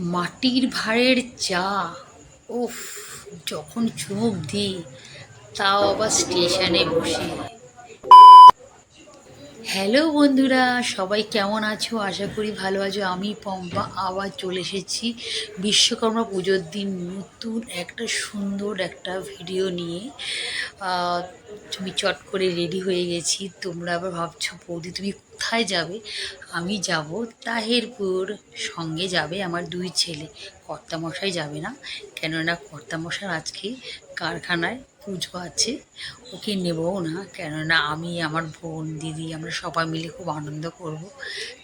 মাটির ভাঁড়ের চা। উফ, যখন চুমুক দিই, তাও আবার স্টেশনে বসে। হ্যালো বন্ধুরা, সবাই কেমন আছো? আশা করি ভালো আছো। আমি পম্পা, আবার চলে এসেছি বিশ্বকর্মা পুজোর দিন নতুন একটা সুন্দর একটা ভিডিও নিয়ে। তুমি চট করে রেডি হয়ে গেছি। তোমরা আবার ভাবছ, বৌদি তুমি কোথায় যাবে? আমি যাব তাহেরপুর। সঙ্গে যাবে আমার দুই ছেলে। কর্তামশাই যাবে না? কেননা কর্তামশার আজকে কারখানায় পুজো আছে। ওকে নেবও না। কেননা আমি, আমার বোন, দিদি, আমরা সবাই মিলে খুব আনন্দ করব।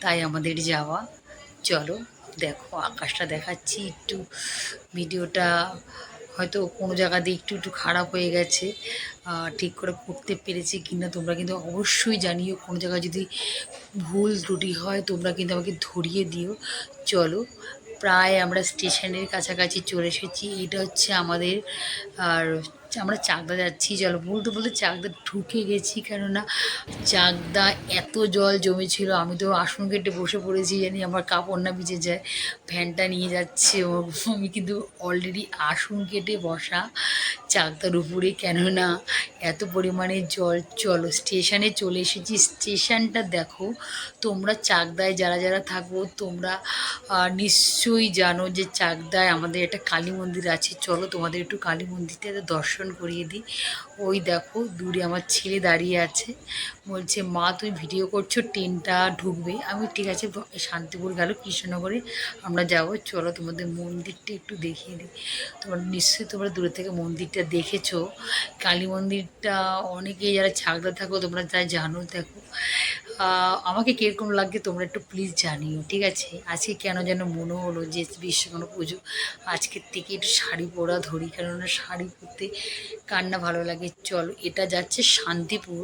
তাই আমাদের যাওয়া। চলো, দেখো, আকাশটা দেখাচ্ছি একটু। ভিডিওটা হয়তো কোনো জায়গা দিয়ে একটু একটু খারাপ হয়ে গেছে ঠিক করে করতে পেরেছি কি না তোমরা কিন্তু অবশ্যই জানিও। কোনো জায়গায় যদি ভুল ত্রুটি হয় তোমরা কিন্তু আমাকে ধরিয়ে দিও। চলো প্রায় আমরা স্টেশনের কাছাকাছি চলে এসেছি। এটা হচ্ছে আমাদের, আর আমরা চাকদা যাচ্ছি জল বলতে বলতে চাকদা ঢুকে গেছি, কেননা চাকদা এত জল জমেছিল। আমি তো আসন কেটে বসে পড়েছি, জানি আমার কাপড় না ভিজে যায়। ফ্যানটা নিয়ে যাচ্ছে আমি কিন্তু অলরেডি আসন কেটে বসা চাকদার উপরে কেননা এত পরিমাণে জল, চলো স্টেশনে চলে এসেছি। স্টেশনটা দেখো, তোমরা চাকদায় যারা যারা থাকো তোমরা নিশ্চয়ই জানো যে চাকদায় আমাদের একটা কালী মন্দির আছে। চলো তোমাদের একটু কালী মন্দিরটা দর্শন করিয়ে দিই। ওই দেখো, দূরে আমার ছেলে দাঁড়িয়ে আছে। বলছে, মা, তুমি ভিডিও করছ, ট্রেনটা ঢুকবে। আমি ঠিক আছে শান্তিপুর গেল, কৃষ্ণনগরে আমরা যাব। চলো তোমাদের মন্দিরটা একটু দেখিয়ে দিই। তোমরা নিশ্চয়ই তোমরা দূরে থেকে মন্দিরটা দেখেছ? কালী মন্দিরটা অনেকেই যারা ছাগড়া থাকো, তোমরা যা জানো দেখো আমাকে কীরকম লাগছে তোমরা একটু প্লিজ জানিও, ঠিক আছে? আজকে কেন যেন মনে হলো যে বিশ্বকর্মা পুজো, আজকের থেকে একটু শাড়ি পরা ধরি, কেননা শাড়ি পরতে কার না ভালো লাগে। চলো এটা যাচ্ছে শান্তিপুর।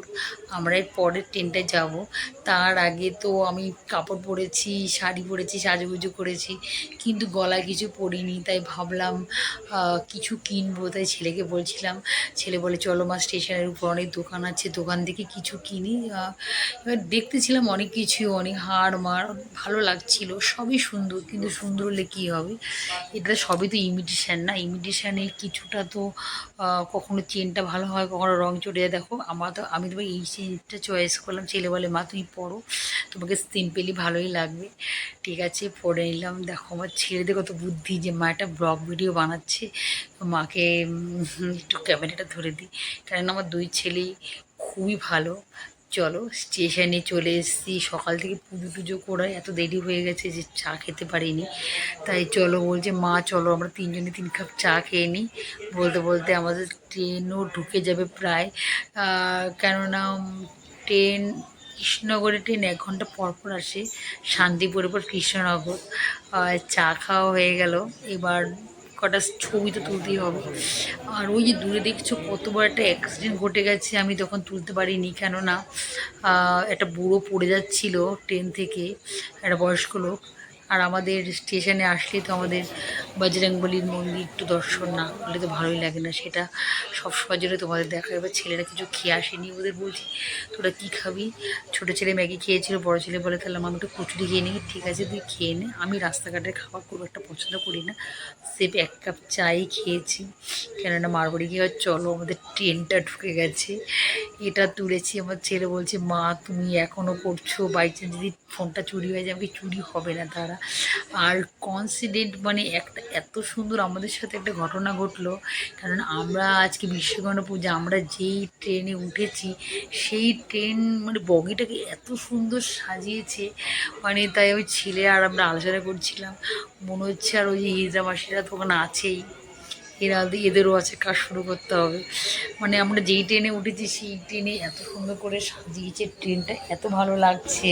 আমরা এর পরের ট্রেনটায় যাব। তার আগে তো আমি কাপড় পরেছি শাড়ি পরেছি সাজুগুজু করেছি কিন্তু গলায় কিছু পরিনি। তাই ভাবলাম কিছু কিনবো। তাই ছেলেকে বলছিলাম ছেলে বলে চলো মা স্টেশনের উপর অনেক দোকান আছে দোকান থেকে কিছু কিনি। এবার দেখতেছিলাম অনেক কিছু অনেক হাড় মার ভালো লাগছিল সবই সুন্দর কিন্তু সুন্দর হলে কী হবে? এটা সবই তো ইমিটেশান না। ইমিটেশানের কিছুটা তো আহ, কখনো চেনটা ভালো হয়, কখনো রং চড়ে যায়। দেখো, আমার তো, আমি তোমার এই চেনটা চয়েস করলাম। ছেলে বলে, মা, তুমি পড়ো, তোমাকে সিম্পলি ভালোই লাগবে। ঠিক আছে পরে নিলাম। দেখো, আমার ছেলেদের কত বুদ্ধি যে, মা, একটা ব্লগ ভিডিও বানাচ্ছে মাকে একটু ক্যামেরাটা ধরে দিই। কারণ আমার দুই ছেলেই খুবই ভালো। চলো, স্টেশনে চলে এসেছি। সকাল থেকে পুজো টুজো করে এত দেরি হয়ে গেছে যে চা খেতে পারিনি। তাই চলো বলছে, মা, চলো আমরা তিনজনে তিন কাপ চা খেয়ে নিই। বলতে বলতে আমাদের ট্রেনও ঢুকে যাবে প্রায় কেননা ট্রেন, কৃষ্ণনগরের ট্রেন এক ঘণ্টা পর পর আসে শান্তিপুরের পর কৃষ্ণনগর। চা খাওয়া হয়ে গেল। এবার কটা ছবি তো তুলতেই হবে। আর ওই যে দূরে দেখছ কতবার একটা অ্যাক্সিডেন্ট ঘটে গেছে, আমি তখন তুলতে পারিনি। কেননা একটা বুড়ো পড়ে যাচ্ছিল ট্রেন থেকে, একটা বয়স্ক লোক। আর আমাদের স্টেশনে আসলে তো আমাদের বজরংবলির মন্দির একটু দর্শন না করলে তো ভালোই লাগে না, সেটা সব সময় জন্য তোমাদের দেখা এবার ছেলেরা কিছু খেয়ে আসেনি ওদের বলছি, তোরা কী খাবি? ছোটো ছেলে ম্যাগি খেয়েছিল, বড় ছেলে বলে, তাহলে আমি একটু কচুরি খেয়ে নিই ঠিক আছে, তুই খেয়ে নে। আমি রাস্তাঘাটের খাবার খুব একটা পছন্দ করি না, সেফ এক কাপ চাই খেয়েছি। কেননা মারবাড়ি গিয়ে চলো, আমাদের ট্রেনটা ঢুকে গেছে। এটা তুলেছি, আমার ছেলে বলছে, মা, তুমি এখনও করছ? বাই চান্স যদি ফোনটা চুরি হয়ে যায়, আমাকে চুরি হবে না তারা আর কনসিডেন্ট মানে একটা, এত সুন্দর আমাদের সাথে একটা ঘটনা ঘটলো। কারণ আমরা আজকে বিশ্বকর্মা পূজা, আমরা যেই ট্রেনে উঠেছি, সেই ট্রেন মানে বগিটাকে এত সুন্দর সাজিয়েছে। মানে তাই ওই ছেলে আর আমরা আলোচনা করছিলাম, মনে হচ্ছে আর ওই যে হিজরা মাসিরা তো ওখানে আছেই। এরা এদেরও আছে কাজ শুরু করতে হবে। মানে আমরা যেই ট্রেনে উঠেছি সেই ট্রেনে এত সুন্দর করে সাজিয়েছে ট্রেনটা এত ভালো লাগছে।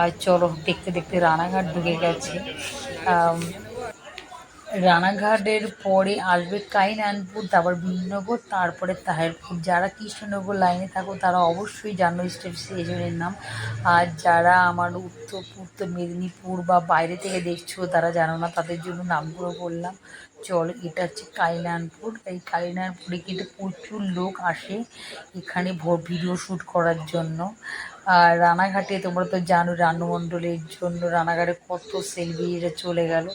আর চলো, দেখতে দেখতে রানাঘাট ঢুকে গেছে। রানাঘাটের পরে আসবে কাইনানপুর, তারপর বিনগর, তারপরে তাহেরপুর। যারা কৃষ্ণনগর লাইনে থাকো, তারা অবশ্যই জানো স্টেশনের নাম। আর যারা আমার উত্তর উত্তর মেদিনীপুর বা বাইরে থেকে দেখছ, তারা জানো না, তাদের জন্য নামগুলো বললাম। চল, এটা হচ্ছে কালিনানপুর এই কালিনানপুরে কিন্তু প্রচুর লোক আসে এখানে ভিডিও শ্যুট করার জন্য। আর রানাঘাটে তোমরা তো জানো রানুমণ্ডলের জন্য রানাঘাটে কত সেলফিরা চলে গেল।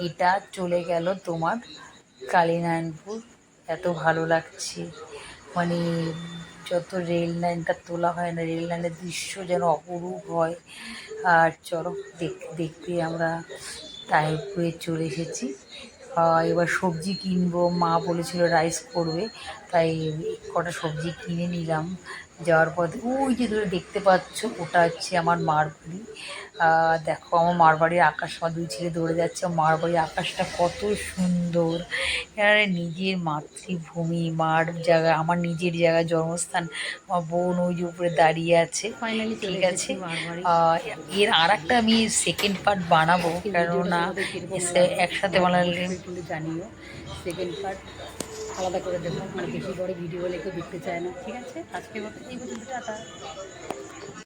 এটা চলে গেল তোমার কালীনারায়ণপুর এত ভালো লাগছে। মানে যত রেল লাইনটা তোলা হয় না রেল লাইনের দৃশ্য যেন অপরূপ হয়। আর চলো, দেখ- দেখতে আমরা তাহিরপুরে চলে এসেছি। এবার সবজি কিনবো মা বলেছিল রাইস করবে। তাই কটা সবজি কিনে নিলাম। যাওয়ার পথে ওই যে দূরে দেখতে পাচ্ছ ওটা হচ্ছে আমার মার বাড়ি। দেখো আমার মার বাড়ির আকাশ আমার দুই ছেলে দৌড়ে যাচ্ছে। আমার মার বাড়ির আকাশটা কত সুন্দর। নিজের মাতৃভূমি মার জায়গা আমার নিজের জায়গা জন্মস্থান। আমার বোন ওই যে উপরে দাঁড়িয়ে আছে। ফাইনালি ঠিক আছে? এর আর একটা আমি সেকেন্ড পার্ট বানাবো। কেননা একসাথে বানালে জানিও। সেকেন্ড পার্ট আলাদা করে দেবো। মানে বেশি করে ভিডিও হলে কেউ দেখতে চায় না, ঠিক আছে? আজকের মতো এই পর্যন্ত, টাটা।